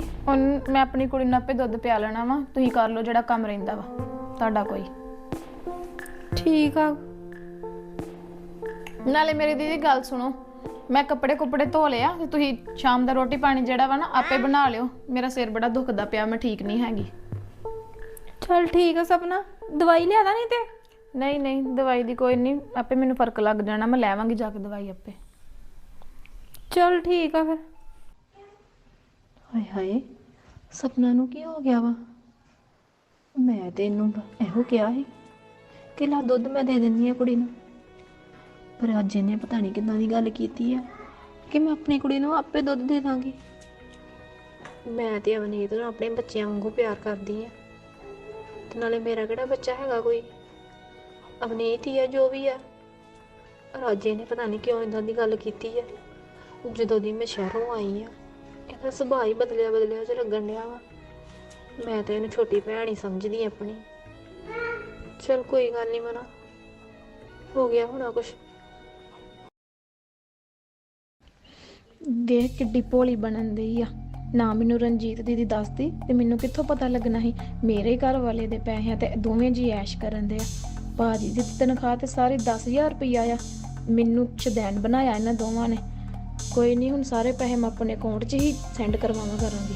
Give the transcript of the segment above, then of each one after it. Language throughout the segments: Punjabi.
ਹੁਣ ਮੈਂ ਆਪਣੀ ਕੁੜੀ ਨੂੰ ਆਪੇ ਦੁੱਧ ਪਿਆ ਲੈਣਾ ਵਾ ਤੁਸੀਂ ਕਰ ਲਓ ਜਿਹੜਾ ਕੰਮ ਰਹਿੰਦਾ ਵਾ ਤੁਹਾਡਾ ਕੋਈ। ਠੀਕ ਆ। ਨਾਲੇ ਮੇਰੀ ਦੀਦੀ ਗੱਲ ਸੁਣੋ ਮੈਂ ਕੱਪੜੇ ਕੁੱਪੜੇ ਧੋ ਲਿਆ ਤੇ ਤੁਸੀਂ ਸ਼ਾਮ ਦਾ ਰੋਟੀ ਪਾਣੀ ਜਿਹੜਾ ਵਾ ਨਾ ਆਪੇ ਬਣਾ ਲਿਓ ਮੇਰਾ ਸਿਰ ਬੜਾ ਦੁਖਦਾ ਪਿਆ ਮੈਂ ਠੀਕ ਨਹੀਂ ਹੈਗੀ। ਚਲ ਠੀਕ ਆ ਸਪਨਾ ਦਵਾਈ ਲਿਆਦਾ ਨਹੀਂ ਤੇ? ਨਹੀਂ ਨਹੀਂ ਦਵਾਈ ਦੀ ਕੋਈ ਨਹੀਂ ਆਪੇ ਮੈਨੂੰ ਫ਼ਰਕ ਲੱਗ ਜਾਣਾ ਮੈਂ ਲੈਵਾਂਗੀ ਜਾ ਕੇ ਦਵਾਈ ਆਪੇ। ਚਲ ਠੀਕ ਆ ਫਿਰ। ਹਾਏ ਹਾਏ, ਸਪਨਾ ਨੂੰ ਕੀ ਹੋ ਗਿਆ ਵਾ? ਮੈਂ ਤੇ ਇਹਨੂੰ ਇਹੋ ਕਿਹਾ ਸੀ ਕਿ ਲਾ ਦੁੱਧ ਮੈਂ ਦੇ ਦਿੰਦੀ ਆ ਕੁੜੀ ਨੂੰ। ਪਰ ਅੱਜ ਇਹਨੇ ਪਤਾ ਨਹੀਂ ਕਿੱਦਾਂ ਦੀ ਗੱਲ ਕੀਤੀ ਆ ਕਿ ਮੈਂ ਆਪਣੀ ਕੁੜੀ ਨੂੰ ਆਪੇ ਦੁੱਧ ਦੇ ਦਾਂਗੀ। ਮੈਂ ਤੇ ਅਵਨੀਤ ਨੂੰ ਆਪਣੇ ਬੱਚਿਆਂ ਵਾਂਗੂ ਪਿਆਰ ਕਰਦੀ ਆ। ਤੇ ਨਾਲੇ ਮੇਰਾ ਕਿਹੜਾ ਬੱਚਾ ਹੈਗਾ ਕੋਈ? ਅਵਨੀਤ ਹੀ ਆ, ਜੋ ਵੀ ਆ। ਰਾਜੇ ਨੇ ਪਤਾ ਨਹੀਂ ਕਿਉਂ ਇਦਾਂ ਦੀ ਗੱਲ ਕੀਤੀ ਆ, ਜਦੋਂ ਦੀ ਮੈਂ ਸ਼ਹਿਰੋਂ ਆਈ ਆ। ਇਹਦਾ ਸੁਭਾਅ ਹੀ ਬਦਲਿਆ ਬਦਲਿਆ ਜਿਹਾ ਲੱਗਣ ਡਿਆ ਵਾ। ਮੈਂ ਤਾਂ ਇਹਨੂੰ ਛੋਟੀ ਭੈਣ ਹੀ ਸਮਝਦੀ ਆਪਣੀ। ਚਲ ਕੋਈ ਗੱਲ ਨਹੀਂ ਮਨਾ। ਹੋ ਗਿਆ ਹੋਣਾ ਕੁਛ। ਦੇਖ ਕਿੱਡੀ ਭੋਲੀ ਬਣਨ ਦੀ ਆ। ਨਾ ਮੈਨੂੰ ਰਣਜੀਤ ਦੀਦੀ ਦੱਸਦੀ ਤੇ ਮੈਨੂੰ ਕਿੱਥੋਂ ਪਤਾ ਲੱਗਣਾ ਸੀ? ਮੇਰੇ ਘਰ ਵਾਲੇ ਦੇ ਪੈਸਿਆਂ ਤੇ ਦੋਵੇਂ ਜੀ ਐਸ਼ ਕਰਨ ਦੇ ਆ। ਭਾਜੀ ਦੀ ਤਨਖਾਹ ਤੇ ਸਾਰੀ 10000 ਰੁਪਈਆ ਆ। ਮੈਨੂੰ ਚਦੈਨ ਬਣਾਇਆ ਇਹਨਾਂ ਦੋਵਾਂ ਨੇ। ਕੋਈ ਨਹੀਂ ਹੁਣ ਸਾਰੇ ਪੈਸੇ ਮੈਂ ਆਪਣੇ ਅਕਾਊਂਟ 'ਚ ਹੀ ਸੈਂਡ ਕਰਵਾਵਾਂ ਕਰਾਂਗੀ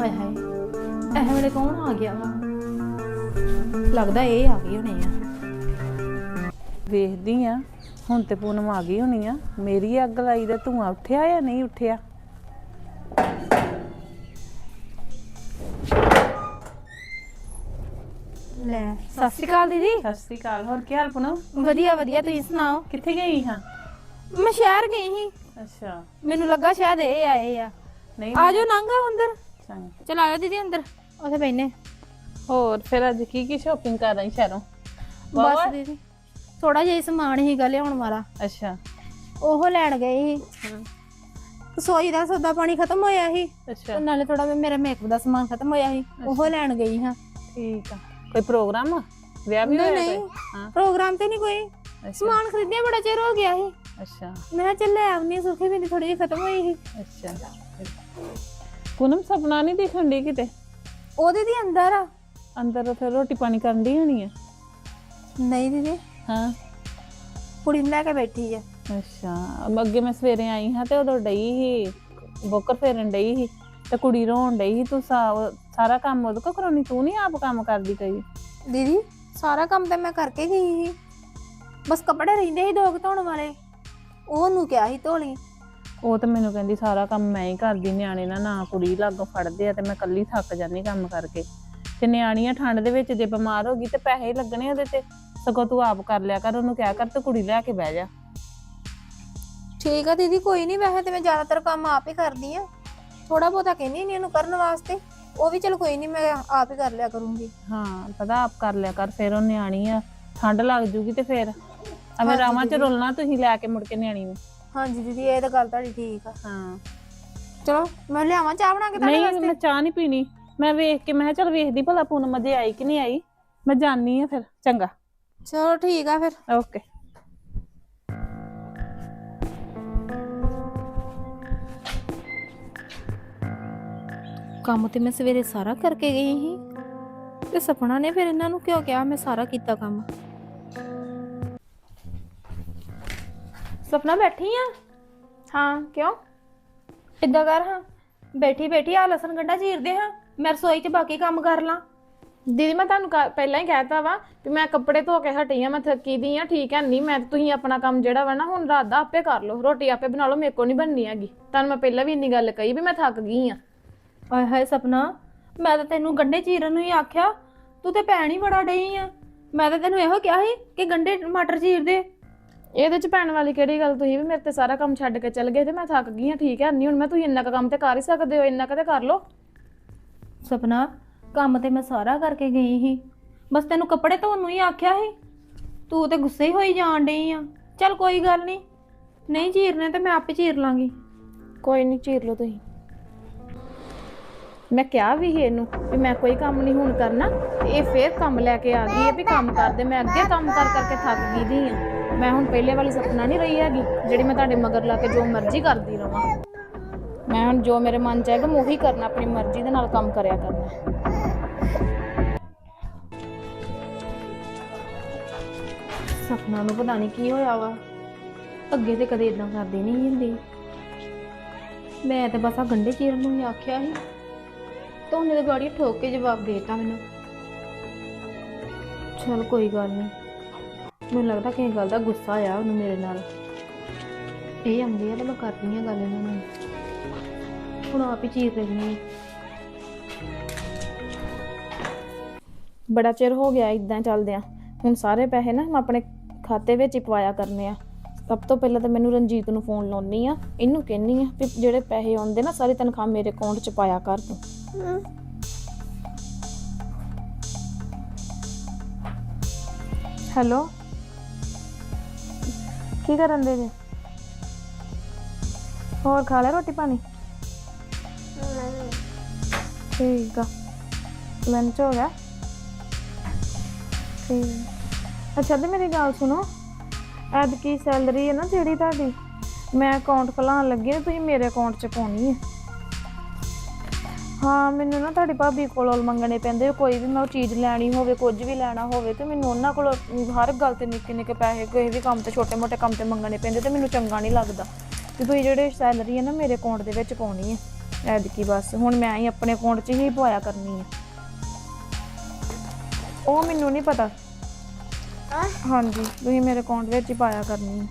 ਹਾਏ ਹਾਏ ਇਹ ਵੇਲੇ ਕੌਣ ਆ ਗਿਆ ਵਾ? ਲੱਗਦਾ ਇਹ ਆ ਗਏ ਹੋਣੇ ਆ। ਵੇਖਦੀ ਆ ਹੁਣ ਤੇ ਪੂਨਮ ਆ ਗਈ ਹੋਣੀ ਆ। ਮੇਰੀ ਅੱਗ ਲਾਈ ਦਾ ਧੂਆਂ ਉੱਠਿਆ ਜਾਂ ਨਹੀਂ ਉੱਠਿਆ? ਸਤਿ ਸ਼੍ਰੀ ਅਕਾਲ ਦੀਦੀ। ਸਤਿ ਸ਼੍ਰੀ ਅਕਾਲ ਹੋਰ ਕੀ ਹਾਲ ਪੂਨਮ? ਵਧੀਆ ਵਧੀਆ ਤੁਸੀਂ ਸੁਣਾਓ? ਕਿੱਥੇ ਗਈ ਹਾਂ? ਮੈਂ ਸ਼ਹਿਰ ਗਈ ਸੀ। ਅੱਛਾ। ਮੈਨੂੰ ਲੱਗਾ ਸ਼ਾਇਦ ਇਹ ਆਏ ਆ। ਨਹੀਂ ਆਜੋ ਨੰਗਾ ਅੰਦਰ। ਚੰਗਾ। ਚਲ ਆਇਓ ਦੀਦੀ ਅੰਦਰ। ਉੱਥੇ ਬੈਠਨੇ ਹੋਰ ਫਿਰ ਅੱਜ ਕੀ ਕੀ ਸ਼ਾਪਿੰਗ ਕਰ ਰਹੀ ਸ਼ਹਿਰੋਂ? ਬਸ ਦੀਦੀ ਥੋੜਾ ਜਿਹਾ ਹੀ ਸਮਾਨ ਹੀਗਾ ਲਿਆਉਣ ਵਾਲਾ। ਅੱਛਾ। ਉਹ ਲੈਣ ਗਏ ਸੀ। ਰਸੋਈ ਦਾ ਸੌਦਾ ਪਾਣੀ ਖਤਮ ਹੋਇਆ ਸੀ। ਅੱਛਾ। ਨਾਲੇ ਥੋੜਾ ਮੇਰਾ ਮੇਕਅਪ ਦਾ ਸਮਾਨ ਖਤਮ ਹੋਇਆ ਸੀ। ਉਹ ਲੈਣ ਗਈ ਹਾਂ। ਠੀਕ ਆ। ਕੋਈ ਪ੍ਰੋਗਰਾਮ? ਆ ਵਿਆਹ ਵੀ ਨਹੀਂ ਹੋਇਆ ਨਹੀਂ ਕੋਈ? ਹਾਂ। ਪ੍ਰੋਗਰਾਮ ਤੇ ਨਹੀਂ ਕੋਈ। ਅੱਛਾ। ਸਮਾਨ ਖਰੀਦਿਆ ਬੜਾ ਚਿਰ ਹੋ ਗਿਆ ਸੀ। ਅੱਛਾ। ਮੈਂ ਕਿਹਾ ਚੱਲ ਲੈ ਆਉਣੀ ਸੁਰਖੀ ਬਿੰਦੀ ਥੋੜੀ ਜਿਹੀ ਖਤਮ ਹੋਈ ਸੀ। ਅੱਛਾ। ਪੂਨਮ ਸੁਪਨਾ ਨਹੀਂ ਦਿਖਣ ਦੀ ਕਿਤੇ? ਉਹਦੇ ਦੀ ਅੰਦਰ ਆ। ਅੰਦਰ ਫਿਰ ਰੋਟੀ ਪਾਣੀ ਕਰਨ ਦੀ ਹੋਣੀ ਆ? ਨਹੀਂ ਦੀਦੀ। ਹਾਂ। ਕੁੜੀ ਨੂੰ ਲੈ ਕੇ ਬੈਠੀ ਆ। ਅੱਛਾ। ਅਮ ਅੱਗੇ ਮੈਂ ਸਵੇਰੇ ਆਈ ਹਾਂ ਤੇ ਉਦੋਂ ਡਈ ਸੀ ਬੋਕਰ ਫੇਰਨ ਡਈ ਸੀ ਤੇ ਕੁੜੀ ਰੋਣ ਡਈ ਸੀ ਤੂੰ ਸਾ- ਸਾਰਾ ਕੰਮ ਉਹਦੇ ਕੋ ਕਰਾਉਣੀ ਤੂੰ ਨਹੀਂ ਆਪ ਕੰਮ ਕਰਦੀ ਕਈ ਦੀਦੀ ਸਾਰਾ ਕੰਮ ਤਾਂ ਮੈਂ ਕਰਕੇ ਗਈ ਸੀ। ਬਸ ਕੱਪੜੇ ਰਹਿੰਦੇ ਸੀ ਦੋ ਕੁ ਧੋਣ ਵਾਲੇ। ਉਹਨੂੰ ਕਿਹਾ ਸੀ ਧੋ ਲਈ ਉਹ ਤਾਂ ਮੈਨੂੰ ਕਹਿੰਦੀ ਸਾਰਾ ਕੰਮ ਮੈਂ ਹੀ ਕਰਦੀ ਨਿਆਣੇ ਨਾ ਨਾ ਕੁੜੀ ਲਾਗੋਂ ਫੜਦੇ ਆ ਤੇ ਮੈਂ ਕੱਲੀ ਥੱਕ ਜਾਂਦੀ ਕੰਮ ਕਰਕੇ। ਤੇ ਨਿਆਣੀਆਂ ਠੰਡ ਦੇ ਵਿੱਚ ਜੇ ਬਿਮਾਰ ਹੋ ਗਈ ਤੇ ਪੈਸੇ ਹੀ ਲੱਗਣੇ ਉਹਦੇ ਤੇ। ਸਗੋਂ ਤੂੰ ਆਪ ਕਰ ਲਿਆ ਕਰ ਉਹਨੂੰ ਕਿਹਾ ਕਰ ਤੇ ਕੁੜੀ ਲੈ ਕੇ ਬਹਿ ਜਾ। ਠੀਕ ਆ ਦੀਦੀ ਕੋਈ ਨਹੀਂ ਵੈਸੇ ਤੇ ਮੈਂ ਜ਼ਿਆਦਾਤਰ ਕੰਮ ਆਪ ਹੀ ਕਰਦੀ ਆ। ਥੋੜਾ ਬਹੁਤਾ ਕਹਿੰਦੀ ਨਹੀਂ ਇਹਨੂੰ ਕਰਨ ਵਾਸਤੇ। ਉਹ ਵੀ ਚਲ ਕੋਈ ਨਹੀਂ ਮੈਂ ਆਪ ਹੀ ਕਰ ਲਿਆ ਕਰੂੰਗੀ। ਹਾਂ ਪਤਾ ਆਪ ਕਰ ਲਿਆ ਕਰ ਫਿਰ ਉਹ ਨਿਆਣੀ ਆ ਠੰਡ ਲੱਗ ਜੂਗੀ ਤੇ ਫਿਰ। ਅਵੇਂ ਹਾਂਜੀ ਰਾਵਾਂ ਚ। ਰੁਲਣਾ ਤੁਸੀਂ ਲੈ ਕੇ ਮੁੜ ਕੇ ਨਿਆਣੀ ਨੂੰ। ਹਾਂਜੀ ਦੀਦੀ ਇਹ ਤਾਂ ਗੱਲ ਤੁਹਾਡੀ ਠੀਕ ਆ। ਹਾਂ। ਚਲੋ ਮੈਂ ਲਿਆਵਾਂ ਚਾਹ ਬਣਾ ਕੇ ਤੁਹਾਡੇ ਨਹੀਂ ਵਾਸਤੇ? ਮੈਂ ਚਾਹ ਨਹੀਂ ਪੀਣੀ। ਮੈਂ ਵੇਖ ਕੇ ਮੈਂ ਚਲ ਵੇਖਦੀ ਭਲਾ ਪੂਨਮ ਅਜੇ ਆਈ ਕਿ ਨਹੀਂ ਆਈ। ਮੈਂ ਜਾਣੀ ਆ ਫਿਰ ਚੰਗਾ। ਚਲੋ ਠੀਕ ਆ ਫਿਰ। ਓਕੇ। ਕੰਮ ਤੇ ਮੈਂ ਸਵੇਰੇ ਸਾਰਾ ਕਰਕੇ ਗਈ ਸੀ ਤੇ ਸਪਨਾ ਨੇ ਫਿਰ ਇਹਨਾਂ ਨੂੰ ਕਿਉਂ ਕਿਹਾ? ਮੈਂ ਸਾਰਾ ਕੀਤਾ ਕੰਮ। ਸਪਨਾ ਬੈਠੀ ਆ? ਹਾਂ, ਕਿਉਂ? ਇੱਦਾਂ ਕਰ ਹਾਂ। ਬੈਠੀ ਬੈਠੀ ਆ, ਲਸਣ ਗੰਡਾ ਚੀਰਦੇ ਹਾਂ। ਮੈਂ ਰਸੋਈ 'ਚ ਬਾਕੀ ਕੰਮ ਕਰ ਲਾਂ। ਦੀਦੀ, ਮੈਂ ਤੁਹਾਨੂੰ ਕ- ਪਹਿਲਾਂ ਹੀ ਕਹਿਤਾ ਵਾ ਵੀ ਮੈਂ ਕੱਪੜੇ ਧੋ ਕੇ ਹਟੀ ਆ, ਮੈਂ ਥੱਕੀ ਦੀ ਆ, ਠੀਕ ਹੈ ਨਹੀਂ, ਮੈਂ ਤੁਸੀਂ ਆਪਣਾ ਕੰਮ ਜਿਹੜਾ ਵਾ ਨਾ ਹੁਣ ਰਾਤ ਦਾ ਆਪੇ ਕਰ ਲਓ। ਰੋਟੀ ਆਪੇ ਬਣਾ ਲਓ, ਮੇਰੇ ਕੋ ਨਹੀਂ ਬਣਨੀ ਹੈਗੀ। ਤੁਹਾਨੂੰ ਮੈਂ ਪਹਿਲਾਂ ਵੀ ਇੰਨੀ ਗੱਲ ਕਹੀ ਵੀ ਮੈਂ ਥੱਕ ਗਈ ਆ। ਆਏ ਹਾਏ ਸਪਨਾ ਮੈਂ ਤਾਂ ਤੈਨੂੰ ਗੰਡੇ ਚੀਰਨ ਨੂੰ ਹੀ ਆਖਿਆ ਤੂੰ ਤੇ ਭੈਣ ਹੀ ਬੜਾ ਡਈ ਆ। ਮੈਂ ਤਾਂ ਤੈਨੂੰ ਇਹੋ ਕਿਹਾ ਸੀ ਕਿ ਗੰਡੇ ਟਮਾਟਰ ਚੀਰ ਦੇ। ਇਹਦੇ ਚ ਪੈਣ ਵਾਲੀ ਕਿਹੜੀ ਗੱਲ ਤੁਸੀਂ ਵੀ ਮੇਰੇ ਤੇ ਸਾਰਾ ਕੰਮ ਛੱਡ ਕੇ ਚੱਲ ਗਏ ਤੇ ਮੈਂ ਥੱਕ ਗਈ ਆ ਠੀਕ ਹੈ ਨਹੀਂ ਹੁਣ ਮੈਂ ਤੁਸੀਂ ਇੰਨਾ ਕੁ ਕੰਮ ਤੇ ਕਰ ਹੀ ਸਕਦੇ ਹੋ ਇੰਨਾ ਕੁ ਤੇ ਕਰ ਲਓ। ਸਪਨਾ ਕੰਮ ਤੇ ਮੈਂ ਸਾਰਾ ਕਰਕੇ ਗਈ ਸੀ। ਬਸ ਤੈਨੂੰ ਕੱਪੜੇ ਧੋਣ ਨੂੰ ਹੀ ਆਖਿਆ ਸੀ। ਤੂੰ ਤੇ ਗੁੱਸੇ ਹੀ ਹੋਈ ਜਾਣ ਡਈ ਆ। ਚੱਲ ਕੋਈ ਗੱਲ ਨਹੀਂ ਨਹੀਂ ਚੀਰਨੇ ਤੇ ਮੈਂ ਆਪੇ ਚੀਰ ਲਾਂਗੀ। ਕੋਈ ਨਹੀਂ ਚੀਰ ਲਓ ਤੁਸੀਂ। ਮੈਂ ਕਿਹਾ ਵੀ ਸੀ ਇਹਨੂੰ ਵੀ ਮੈਂ ਕੋਈ ਕੰਮ ਨਹੀਂ ਹੁਣ ਕਰਨਾ ਤੇ ਇਹ ਫੇਰ ਕੰਮ ਲੈ ਕੇ ਆ ਗਈ ਹੈ ਵੀ ਕੰਮ ਕਰਦੇ ਮੈਂ ਅੱਗੇ ਕੰਮ ਕਰ ਕਰਕੇ ਥੱਕ ਗਈ ਦੀ ਆ ਮੈਂ ਹੁਣ ਪਹਿਲੇ ਵਾਲੀ ਸਪਨਾ ਨਹੀਂ ਰਹੀ ਹੈਗੀ, ਜਿਹੜੀ ਮੈਂ ਤੁਹਾਡੇ ਮਗਰ ਲਾ ਕੇ ਜੋ ਮਰਜ਼ੀ ਕਰਦੀ ਰਵਾਂ। ਮੈਂ ਹੁਣ ਜੋ ਮੇਰੇ ਮਨ ਚ ਆਏਗਾ ਮੈਂ ਉਹੀ ਕਰਨਾ, ਆਪਣੀ ਮਰਜ਼ੀ ਦੇ ਨਾਲ ਕੰਮ ਕਰਿਆ ਕਰਨਾ। ਸਪਨਾ ਨੂੰ ਪਤਾ ਨਹੀਂ ਕੀ ਹੋਇਆ ਵਾ। ਅੱਗੇ ਤੇ ਕਦੇ ਇਦਾਂ ਕਰਦੀ ਨਹੀਂ ਹੁੰਦੀ। ਮੈਂ ਤੇ ਬਸ ਆ ਗੰਡੇ ਚੀਰਨ ਨੂੰ ਹੀ ਆਖਿਆ ਸੀ। ਤਾਂ ਉਹਨੇ ਤਾਂ ਗਾੜੀ ਠੋਕ ਕੇ ਜਵਾਬ ਦੇਤਾ ਮੈਨੂੰ। ਚਲ ਕੋਈ ਗੱਲ ਨਹੀਂ ਮੈਨੂੰ ਲੱਗਦਾ ਕਿਸੇ ਗੱਲ ਦਾ ਗੁੱਸਾ ਆਇਆ ਉਹਨੂੰ ਮੇਰੇ ਨਾਲ। ਇਹ ਆਉਂਦੇ ਆ ਤਾਂ ਮੈਂ ਕਰਦੀ ਆ ਗੱਲ ਇਹਨਾਂ ਨਾਲ। ਹੁਣ ਆਪ ਹੀ ਚੀਰ ਰਹੀ ਹਾਂ ਬੜਾ ਚਿਰ ਹੋ ਗਿਆ ਇਦਾਂ ਚੱਲਦਿਆਂ। ਹੁਣ ਸਾਰੇ ਪੈਸੇ ਨਾ ਮੈਂ ਆਪਣੇ ਖਾਤੇ ਵਿੱਚ ਹੀ ਪਵਾਇਆ ਕਰਨੇ ਆ। ਸਭ ਤੋਂ ਪਹਿਲਾਂ ਤਾਂ ਮੈਨੂੰ ਰਣਜੀਤ ਨੂੰ ਫੋਨ ਲਾਉਣੀ ਆ। ਇਹਨੂੰ ਕਹਿੰਨੀ ਆ ਵੀ ਜਿਹੜੇ ਪੈਸੇ ਆਉਂਦੇ ਨਾ, ਸਾਰੀ ਤਨਖਾਹ ਮੇਰੇ ਅਕਾਊਂਟ 'ਚ ਪਾਇਆ ਕਰ ਤੂੰ। ਹੈਲੋ? ਕੀ ਕਰਨ ਦੇ ਜੇ? ਹੋਰ ਖਾ ਲਿਆ ਰੋਟੀ ਪਾਣੀ? ਠੀਕ ਆ। ਲੰਚ ਹੋ ਗਿਆ। ਠੀਕ। ਅੱਛਾ ਤੇ ਮੇਰੀ ਗੱਲ ਸੁਣੋ। ਐਦ ਕੀ ਸੈਲਰੀ ਹੈ ਨਾ ਜਿਹੜੀ ਤੁਹਾਡੀ, ਮੈਂ ਅਕਾਊਂਟ ਖੁਲਾਉਣ ਲੱਗੀ ਹਾਂ, ਤੁਸੀਂ ਮੇਰੇ ਅਕਾਊਂਟ 'ਚ ਪਾਉਣੀ ਹੈ। ਹਾਂ ਮੈਨੂੰ ਨਾ ਤੁਹਾਡੀ ਭਾਬੀ ਕੋਲੋਂ ਮੰਗਣੇ ਪੈਂਦੇ ਕੋਈ ਵੀ ਮੈਂ ਉਹ ਚੀਜ਼ ਲੈਣੀ ਹੋਵੇ ਕੁਝ ਵੀ ਲੈਣਾ ਹੋਵੇ ਤੇ ਮੈਨੂੰ ਉਹਨਾਂ ਕੋਲੋਂ ਹਰ ਗੱਲ ਤੇ ਨਿੱਕੇ ਨਿੱਕੇ ਪੈਸੇ ਕਿਸੇ ਵੀ ਕੰਮ ਤੇ ਛੋਟੇ ਮੋਟੇ ਕੰਮ ਤੇ ਮੰਗਣੇ ਪੈਂਦੇ ਤੇ ਮੈਨੂੰ ਚੰਗਾ ਨਹੀਂ ਲੱਗਦਾ। ਤੇ ਤੁਸੀਂ ਜਿਹੜੇ ਸੈਲਰੀ ਹੈ ਨਾ ਮੇਰੇ ਅਕਾਊਂਟ ਦੇ ਵਿੱਚ ਪਾਉਣੀ ਹੈ ਐਤਕੀ ਬਸ ਹੁਣ ਮੈਂ ਹੀ ਆਪਣੇ ਅਕਾਊਂਟ 'ਚ ਹੀ ਪਵਾਇਆ ਕਰਨੀ ਹੈ ਉਹ ਮੈਨੂੰ ਨਹੀਂ ਪਤਾ। ਹਾਂਜੀ ਤੁਸੀਂ ਮੇਰੇ ਅਕਾਊਂਟ ਵਿੱਚ ਹੀ ਪਾਇਆ ਕਰਨੀ ਹੈ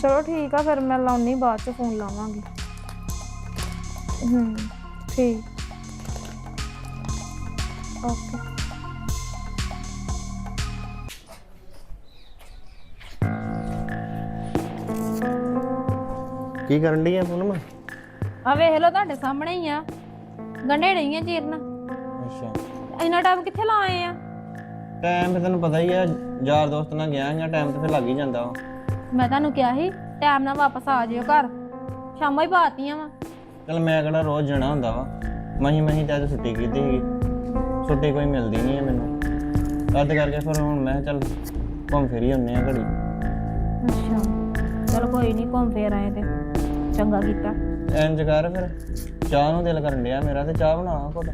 ਚਲੋ ਠੀਕ ਆ ਫਿਰ ਮੈਂ ਲਾਉਣੀ ਬਾਅਦ ਚ ਫੋਨ ਲਾਵਾਂਗੀ। ਹੂੰ ਠੀਕ। ਓਕੇ। ਕੀ ਕਰਨ ਡਈ ਆ ਪੂਨਮ ਆ ਵੇਖ ਲਓ ਤੁਹਾਡੇ ਸਾਹਮਣੇ ਹੀ ਆ। ਗੰਡੇ ਨਹੀਂ ਆ ਚੀਰਨ। ਅੱਛਾ। ਇੰਨਾ ਟਾਈਮ ਕਿੱਥੇ ਲਾਏ ਆ? ਟਾਈਮ ਤੇ ਤੈਨੂੰ ਪਤਾ ਹੀ ਆ ਯਾਰ ਦੋਸਤ ਨਾਲ ਗਿਆ ਜਾਂ ਟਾਈਮ ਤੇ ਫਿਰ ਲੱਗ ਹੀ ਜਾਂਦਾ ਵਾ। ਮੈਂ ਤੁਹਾਨੂੰ ਕਿਹਾ ਸੀ ਟਾਈਮ ਨਾਲ ਵਾਪਸ ਆ ਜਿਓ ਘਰ। ਸ਼ਾਮਾਂ ਹੀ ਬਾਤੀਆਂ ਵਾ। ਚਲ ਮੈਂ ਕਿਹੜਾ ਰੋਜ਼ ਜਾਣਾ ਹੁੰਦਾ ਵਾ? ਮਹੀਂ ਮਹੀਂ ਤੇ ਅੱਜ ਛੁੱਟੀ ਕੀਤੀ ਸੀਗੀ। ਛੁੱਟੀ ਕੋਈ ਮਿਲਦੀ ਨਹੀਂ ਹੈ ਮੈਨੂੰ। ਤਦ ਕਰਕੇ ਫਿਰ ਹੁਣ ਮੈਂ ਚੱਲ ਘੁੰਮ ਫਿਰ ਹੀ ਆਉਂਦੇ ਆ ਘੜੀ। ਅੱਛਾ। ਚਲ ਕੋਈ ਨਹੀਂ ਘੁੰਮ ਫੇਰ ਆਏ ਤੇ। ਚੰਗਾ ਕੀਤਾ। ਇੰਜ ਕਰ ਫਿਰ। ਚਾਹ ਨੂੰ ਦਿਲ ਕਰਨ ਡਿਆ ਮੇਰਾ ਤੇ ਚਾਹ ਬਣਾ ਘੁੱਟ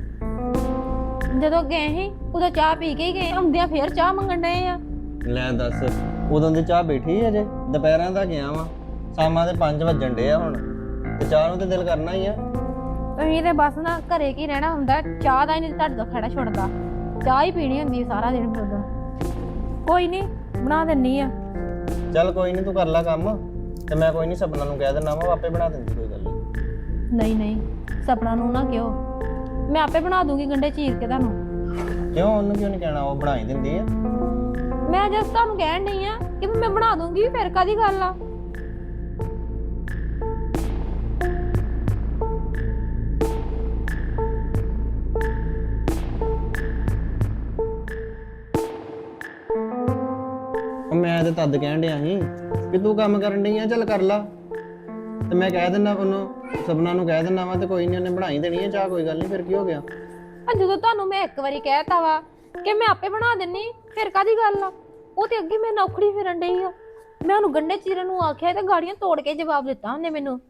ਜਦੋਂ ਗਏ ਸੀ ਉਦੋਂ ਚਾਹ ਪੀ ਕੇ ਹੀ ਗਏ। ਆਉਂਦਿਆਂ ਫੇਰ ਚਾਹ ਮੰਗਣ ਡਏ ਆ। ਲੈ ਦੱਸ ਉਦੋਂ ਦੀ ਚਾਹ ਬੈਠੀ ਅਜੇ ਦੁਪਹਿਰਾਂ ਦਾ ਗਿਆ ਵਾਂ। ਸ਼ਾਮਾਂ ਦੇ 5 ਵੱਜਣ ਡੇ ਆ ਹੁਣ। ਤੇ ਚਾਹ ਨੂੰ ਤੇ ਦਿਲ ਕਰਨਾ ਹੀ ਆ। ਤੁਸੀਂ ਤੇ ਬਸ ਨਾ ਘਰੇ ਕੀ ਰਹਿਣਾ ਹੁੰਦਾ ਚਾਹ ਦਾ ਹੀ ਨਹੀਂ ਤੁਹਾਡੇ ਤੋਂ ਖੜਾ ਛੁੱਟਦਾ। ਚਾਹ ਹੀ ਪੀਣੀ ਹੁੰਦੀ ਸਾਰਾ ਦਿਨ ਫਿਰ ਕੋਈ ਨਹੀਂ ਬਣਾ ਦਿੰਨੀ ਆ। ਚੱਲ ਕੋਈ ਨਹੀਂ ਤੂੰ ਕਰ ਲੈ ਕੰਮ। ਤੇ ਮੈਂ ਕੋਈ ਨਹੀਂ ਸਪਨਾ ਨੂੰ ਕਹਿ ਦਿੰਦਾ ਵਾ ਉਹ ਆਪੇ ਬਣਾ ਦਿੰਦੀ ਕੋਈ ਗੱਲ ਨਹੀਂ। ਨਹੀਂ ਨਹੀਂ ਸਪਨਾ ਨੂੰ ਨਾ ਕਿਉਂ? ਮੈਂ ਆਪੇ ਬਣਾ ਦੂੰਗੀ ਗੰਡੇ ਚੀਰ ਕੇ ਤੁਹਾਨੂੰ। ਕਿਉਂ ਉਹਨੂੰ ਕਿਉਂ ਨਹੀਂ ਕਹਿਣਾ? ਉਹ ਬਣਾ ਹੀ ਦਿੰਦੀ ਆ। ਮੈਂ ਜਸ ਤੁਹਾਨੂੰ ਕਹਿਣ ਨਹੀਂ ਆ ਕਿ ਮੈਂ ਬਣਾ ਦੂੰਗੀ ਫਿਰ ਕਾਦੀ ਗੱਲ ਆ? ਤੇ ਤਦ ਕਹਿਣ ਡਿਆ ਸੀ ਕਿ ਤੂੰ ਕੰਮ ਕਰਨ ਡਈ ਆ, ਚੱਲ ਕਰ ਲਾ। ਤੇ ਮੈਂ ਕਹਿ ਦਿੰਦਾ ਉਹਨੂੰ, ਸਪਨਾ ਨੂੰ ਕਹਿ ਦਿੰਦਾ ਵਾ ਤੇ ਕੋਈ ਨਹੀਂ ਉਹਨੇ ਬਣਾਈ ਦੇਣੀ ਆ ਚਾਹ, ਕੋਈ ਗੱਲ ਨਹੀਂ ਫਿਰ ਕੀ ਹੋ ਗਿਆ? ਆ ਜਦੋਂ ਤੁਹਾਨੂੰ ਮੈਂ ਇੱਕ ਵਾਰੀ ਕਹਿਤਾ ਵਾ ਕਿ ਮੈਂ ਆਪੇ ਬਣਾ ਦਿੰਨੀ, ਫਿਰ ਕਾਦੀ ਗੱਲ ਆ? ਉਹ ਤੇ ਅੱਗੇ ਮੈਂ ਨੌਕਰੀ ਫਿਰਨ ਡਈ ਆ। ਮੈਂ ਉਹਨੂੰ ਗੰਡੇ ਚੀਰਨ ਨੂੰ ਆਖਿਆ ਤੇ ਗਾੜੀਆਂ ਤੋੜ ਕੇ ਜਵਾਬ ਦਿੱਤਾ ਉਹਨੇ ਮੈਨੂੰ।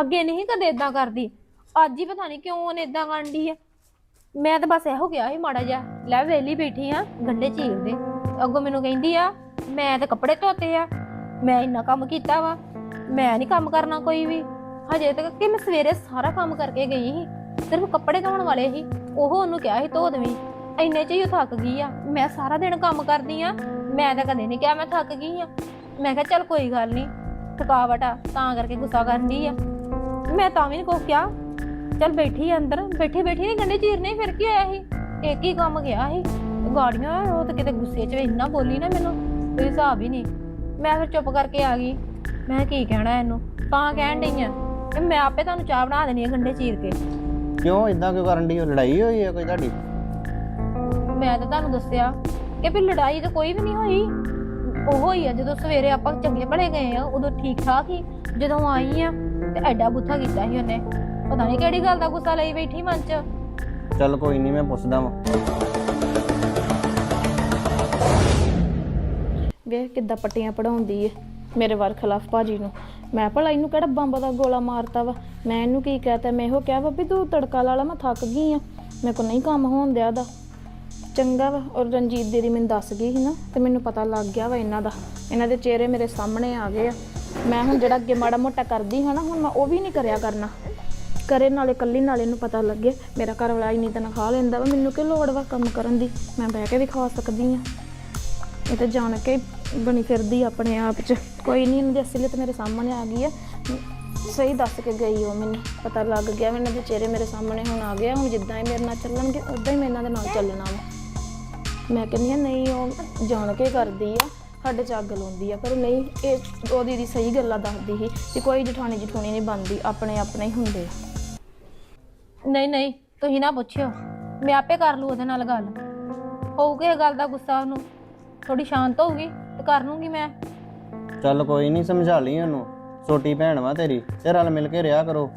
ਅੱਗੇ ਨਹੀਂ ਕਦੇ ਇਦਾਂ ਕਰਦੀ। ਅੱਜ ਹੀ ਪਤਾ ਨਹੀਂ ਕਿਉਂ ਉਹਨੇ ਇਦਾਂ ਕਰਦੀ ਆ। ਮੈਂ ਤਾਂ ਬਸ ਇਹੋ ਗਿਆ ਸੀ, ਮਾੜਾ ਜਿਹਾ, ਲੈ ਵੇਲੀ ਬੈਠੀ ਆ ਗੰਡੇ ਚੀਰ ਦੇ ਅੱਗੋਂ ਮੈਨੂੰ ਕਹਿੰਦੀ ਆ ਮੈਂ ਤੇ ਕੱਪੜੇ ਧੋਤੇ ਆ। ਮੈਂ ਇੰਨਾ ਕੰਮ ਕੀਤਾ ਵਾ। ਮੈਂ ਨਹੀਂ ਕੰਮ ਕਰਨਾ ਕੋਈ ਵੀ। ਹਜੇ ਤੱਕ ਕਿ ਮੈਂ ਸਵੇਰੇ ਸਾਰਾ ਕੰਮ ਕਰਕੇ ਗਈ ਸੀ। ਸਿਰਫ ਕੱਪੜੇ ਧੋਣ ਵਾਲੇ ਸੀ। ਉਹ ਉਹਨੂੰ ਕਿਹਾ ਸੀ, ਧੋ ਦੇਵੀਂ। ਇੰਨੇ ਚ ਹੀ ਉਹ ਥੱਕ ਗਈ ਆ। ਮੈਂ ਸਾਰਾ ਦਿਨ ਕੰਮ ਕਰਦੀ ਆ। ਮੈਂ ਤਾਂ ਕਦੇ ਨਹੀਂ ਕਿਹਾ ਮੈਂ ਥੱਕ ਗਈ ਆ। ਮੈਂ ਕਿਹਾ, ਚੱਲ ਕੋਈ ਗੱਲ ਨਹੀਂ ਥਕਾਵਟ ਆ, ਤਾਂ ਕਰਕੇ ਗੁੱਸਾ ਕਰਦੀ ਆ। ਮੈਂ ਤਾਂ ਵੀ ਨਹੀਂ ਕੁਛ ਕਿਹਾ। ਚੱਲ ਬੈਠੀ ਆ ਅੰਦਰ। ਬੈਠੀ ਬੈਠੀ ਨਹੀਂ ਗੰਡੇ ਚੀਰਨੇ ਫਿਰ ਕੀ ਹੋਇਆ ਸੀ? ਇੱਕ ਹੀ ਕੰਮ ਗਿਆ ਸੀ। ਗਾੜੀਆਂ ਉਹ ਤਾਂ ਕਿਤੇ ਗੁੱਸੇ 'ਚ ਇੰਨਾ ਬੋਲੀ ਨਾ ਮੈਨੂੰ। ਕੋਈ ਹਿਸਾਬ ਹੀ ਨਹੀਂ। ਮੈਂ ਫਿਰ ਚੁੱਪ ਕਰਕੇ ਆ ਗਈ। ਮੈਂ ਕੀ ਕਹਿਣਾ ਇਹਨੂੰ? ਤਾਂ ਕਹਿਣ ਡਈ ਆ ਕਿ ਮੈਂ ਆਪੇ ਤੁਹਾਨੂੰ ਚਾਹ ਬਣਾ ਦੇਣੀ ਆ ਗੰਡੇ ਚੀਰ ਕੇ। ਕਿਉਂ? ਇਦਾਂ ਕਿਉਂ ਕਰਨ ਉਹ ਲੜਾਈ ਹੋਈ ਹੈ ਕੋਈ ਤੁਹਾਡੀ? ਮੈਂ ਤਾਂ ਤੁਹਾਨੂੰ ਦੱਸਿਆ ਕਿ ਵੀ ਲੜਾਈ ਤਾਂ ਕੋਈ ਵੀ ਨਹੀਂ ਹੋਈ। ਉਹ ਹੋਈ ਆ ਜਦੋਂ ਸਵੇਰੇ ਆਪਾਂ ਚੰਗੇ ਭਲੇ ਗਏ ਆ ਉਦੋਂ ਠੀਕ ਠਾਕ ਹੀ। ਜਦੋਂ ਆਈ ਆ ਤੇ ਐਡਾ ਬੁੱਥਾ ਕੀਤਾ ਸੀ ਉਹਨੇ। ਪਤਾ ਨਹੀਂ ਕਿਹੜੀ ਗੱਲ ਦਾ ਗੁੱਸਾ ਲਈ ਬੈਠੀ ਮਨ 'ਚ। ਚੱਲ ਕੋਈ ਨਹੀਂ ਮੈਂ ਪੁੱਛਦਾ ਵਾਂ। ਵੇ ਕਿੱਦਾਂ ਪੱਟੀਆਂ ਪੜਾਉਂਦੀ ਏ ਮੇਰੇ ਵਾਰ ਖਿਲਾਫ ਭਾਜੀ ਨੂੰ। ਮੈਂ ਭਲਾ ਇਹਨੂੰ ਕਿਹੜਾ ਬੰਬ ਦਾ ਗੋਲਾ ਮਾਰਤਾ ਵਾ? ਮੈਂ ਇਹਨੂੰ ਕੀ ਕਹਤਾ? ਮੈਂ ਇਹੋ ਕਿਹਾ ਵਾ ਵੀ ਤੂੰ ਤੜਕਾ ਲਾ ਲਾ, ਮੈਂ ਥੱਕ ਗਈ ਆ। ਮੇਰੇ ਕੋਲ ਨਹੀਂ ਕੰਮ ਹੋਣ ਦਿਆ ਦਾ ਚੰਗਾ ਵਾ, ਔਰ ਰਣਜੀਤ ਦੀਦੀ ਮੈਨੂੰ ਦੱਸ ਗਈ ਸੀ ਨਾ, ਤੇ ਮੈਨੂੰ ਪਤਾ ਲੱਗ ਗਿਆ ਵਾ ਇਹਨਾਂ ਦਾ। ਇਹਨਾਂ ਦੇ ਚਿਹਰੇ ਮੇਰੇ ਸਾਹਮਣੇ ਆ ਗਏ ਆ। ਮੈਂ ਹੁਣ ਜਿਹੜਾ ਅੱਗੇ ਮਾੜਾ ਮੋਟਾ ਕਰਦੀ ਹਾਂ ਨਾ, ਹੁਣ ਮੈਂ ਉਹ ਵੀ ਨਹੀਂ ਕਰਿਆ ਕਰਨਾ। ਕਰੇ ਨਾਲੇ ਕੱਲੀ ਨਾਲੇ ਨੂੰ ਪਤਾ ਲੱਗੇ। ਮੇਰਾ ਘਰ ਵਾਲਾ ਇੰਨੀ ਤਨਖਾਹ ਲੈਂਦਾ ਵਾ, ਮੈਨੂੰ ਕੀ ਲੋੜ ਵਾ ਕੰਮ ਕਰਨ ਦੀ? ਮੈਂ ਬਹਿ ਕੇ ਵੀ ਖਾ ਸਕਦੀ ਆ। ਇਹ ਤਾਂ ਜਾਣ ਕੇ ਬਣੀ ਫਿਰਦੀ ਆਪਣੇ ਆਪ 'ਚ। ਕੋਈ ਨਹੀਂ ਇਹਨਾਂ ਦੀ ਅਸਲੀਅਤ ਮੇਰੇ ਸਾਹਮਣੇ ਆ ਗਈ ਹੈ ਸਹੀ ਦੱਸ ਕੇ ਗਈ ਉਹ ਮੈਨੂੰ, ਪਤਾ ਲੱਗ ਗਿਆ ਵੀ ਇਹਨਾਂ ਦੇ ਚਿਹਰੇ ਮੇਰੇ ਸਾਹਮਣੇ ਹੁਣ ਆ ਗਿਆ ਹੁਣ ਜਿੱਦਾਂ ਹੀ ਮੇਰੇ ਨਾਲ ਚੱਲਣਗੇ ਉਦਾਂ ਹੀ ਮੈਂ ਇਹਨਾਂ ਦੇ ਨਾਲ ਚੱਲਣਾ ਵਾ। ਮੈਂ ਕਹਿੰਦੀ ਆ, ਨਹੀਂ, ਉਹ ਜਾਣ ਕੇ ਕਰਦੀ ਆ, ਸਾਡੇ ਚ ਅੱਗ ਲਾਉਂਦੀ ਆ। ਪਰ ਨਹੀਂ, ਇਹ ਉਹ ਦੀਦੀ ਸਹੀ ਗੱਲਾਂ ਦੱਸਦੀ ਸੀ ਕਿ ਕੋਈ ਜਠਾਣੀ ਜਠੂਣੀ ਨਹੀਂ ਬਣਦੀ, ਆਪਣੇ ਆਪਣੇ ਹੀ ਹੁੰਦੇ ਆ। ਨਹੀਂ ਨਹੀਂ, ਤੁਸੀਂ ਨਾ ਪੁੱਛਿਓ, ਮੈਂ ਆਪੇ ਕਰ ਲੂ ਉਹਦੇ ਨਾਲ ਗੱਲ। ਹੋਊਗੀ ਇਹ ਗੱਲ ਦਾ ਗੁੱਸਾ ਉਹਨੂੰ ਥੋੜੀ ਸ਼ਾਂਤ ਹੋਊਗੀ? ਕਰ ਲੂੰਗੀ ਮੈਂ। ਚੱਲ ਕੋਈ ਨਹੀਂ ਸਮਝਾ ਲਈ ਉਹਨੂੰ। ਛੋਟੀ ਭੈਣ ਵਾ ਤੇਰੀ ਤੇ ਰਲ ਮਿਲ ਕੇ ਰਿਹਾ ਕਰੋ।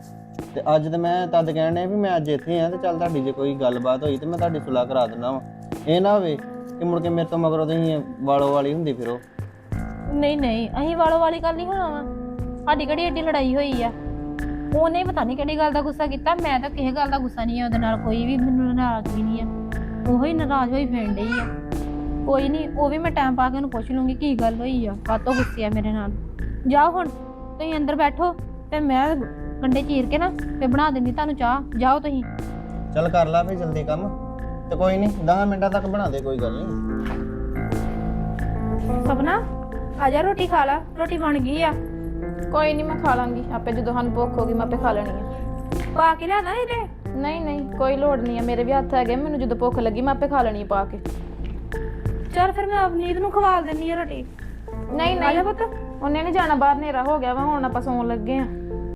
ਤੇ ਅੱਜ ਤੇ ਮੈਂ ਤਦ ਕਹਿਣ ਡਿਆ ਵੀ ਮੈਂ ਅੱਜ ਇੱਥੇ ਆ ਤੇ ਚੱਲ ਤੁਹਾਡੀ ਜੇ ਕੋਈ ਗੱਲਬਾਤ ਹੋਈ ਤੇ ਮੈਂ ਤੁਹਾਡੀ ਸੁਲਾਹ ਕਰਾ ਦਿੰਦਾ ਵਾ। ਇਹ ਨਾ ਹੋਵੇ ਕਿ ਮੁੜ ਕੇ ਮੇਰੇ ਤੋਂ ਮਗਰੋਂ ਤੁਸੀਂ ਵਾਲੋ ਵਾਲੀ ਹੁੰਦੀ ਫਿਰੋ। ਨਹੀਂ ਨਹੀਂ ਅਸੀਂ ਵਾਲੋ ਵਾਲੀ ਗੱਲ ਨਹੀਂ ਹੋਣਾ ਵਾ। ਸਾਡੀ ਕਿਹੜੀ ਏਡੀ ਲੜਾਈ ਹੋਈ ਆ? ਉਹਨੇ ਪਤਾ ਨਹੀਂ ਕਿਹੜੀ ਗੱਲ ਦਾ ਗੁੱਸਾ ਕੀਤਾ ਮੈਂ ਤਾਂ ਕਿਸੇ ਗੱਲ ਦਾ ਗੁੱਸਾ ਨਹੀਂ ਆ ਉਹਦੇ ਨਾਲ ਕੋਈ ਵੀ ਮੈਨੂੰ ਨਾਰਾਜ਼ਗੀ ਨਹੀਂ ਆ। ਉਹੀ ਨਾਰਾਜ਼ ਹੋਈ ਫੈਣ ਡਈ ਆ। ਕੋਈ ਨਹੀਂ ਉਹ ਵੀ ਮੈਂ ਟਾਈਮ ਪਾ ਕੇ ਉਹਨੂੰ ਪੁੱਛ ਲੂੰਗੀ ਕੀ ਗੱਲ ਹੋਈ ਆ ਕਾਤੋਂ ਗੁੱਸੇ ਆ ਮੇਰੇ ਨਾਲ। ਜਾਓ ਹੁਣ ਤੁਸੀਂ ਅੰਦਰ ਬੈਠੋ ਤੇ ਮੈਂ ਗੰਡੇ ਚੀਰ ਕੇ ਨਾ ਤੇ ਬਣਾ ਦਿੰਦੀ ਤੁਹਾਨੂੰ ਚਾਹ ਜਾਓ ਤੁਸੀਂ। ਚੱਲ ਕਰ ਲਾ ਵੀ ਜਲਦੀ ਕੰਮ ਤੇ ਕੋਈ ਨਹੀਂ 10 ਮਿੰਟਾਂ ਤੱਕ ਬਣਾ ਦੇ ਕੋਈ ਗੱਲ ਨਹੀਂ। ਸਪਨਾ ਆ ਜਾ ਰੋਟੀ ਖਾ ਲਾ ਰੋਟੀ ਬਣ ਗਈ ਆ। ਕੋਈ ਨਹੀਂ ਮੈਂ ਖਾ ਲਾਂਗੀ ਆਪੇ ਜਦੋਂ ਸਾਨੂੰ ਭੁੱਖ ਹੋਗੀ ਮੈਂ ਆਪੇ ਖਾ ਲੈਣੀ ਆ। ਪਾ ਕੇ ਲਿਆਦਾ ਇਹਦੇ? ਨਹੀਂ ਨਹੀਂ ਕੋਈ ਲੋੜ ਨਹੀਂ ਆ ਮੇਰੇ ਵੀ ਹੱਥ ਹੈਗੇ ਮੈਨੂੰ ਜਦੋਂ ਭੁੱਖ ਲੱਗੀ ਮੈਂ ਆਪੇ ਖਾ ਲੈਣੀ ਆ ਪਾ ਕੇ। ਚਲ ਫਿਰ ਮੈਂ ਅਵਨੀਤ ਨੂੰ ਖਵਾ ਦਿੰਨੀ ਆ ਰੋਟੀ। ਨਹੀਂ ਆ ਜਾ ਨਹੀਂ। ਪੁੱਤ। ਉਹਨੇ ਨਹੀਂ ਜਾਣਾ ਬਾਹਰ ਹਨੇਰਾ ਹੋ ਗਿਆ ਵਾ ਹੁਣ ਆਪਾਂ ਸੌਣ ਲੱਗੇ ਆ।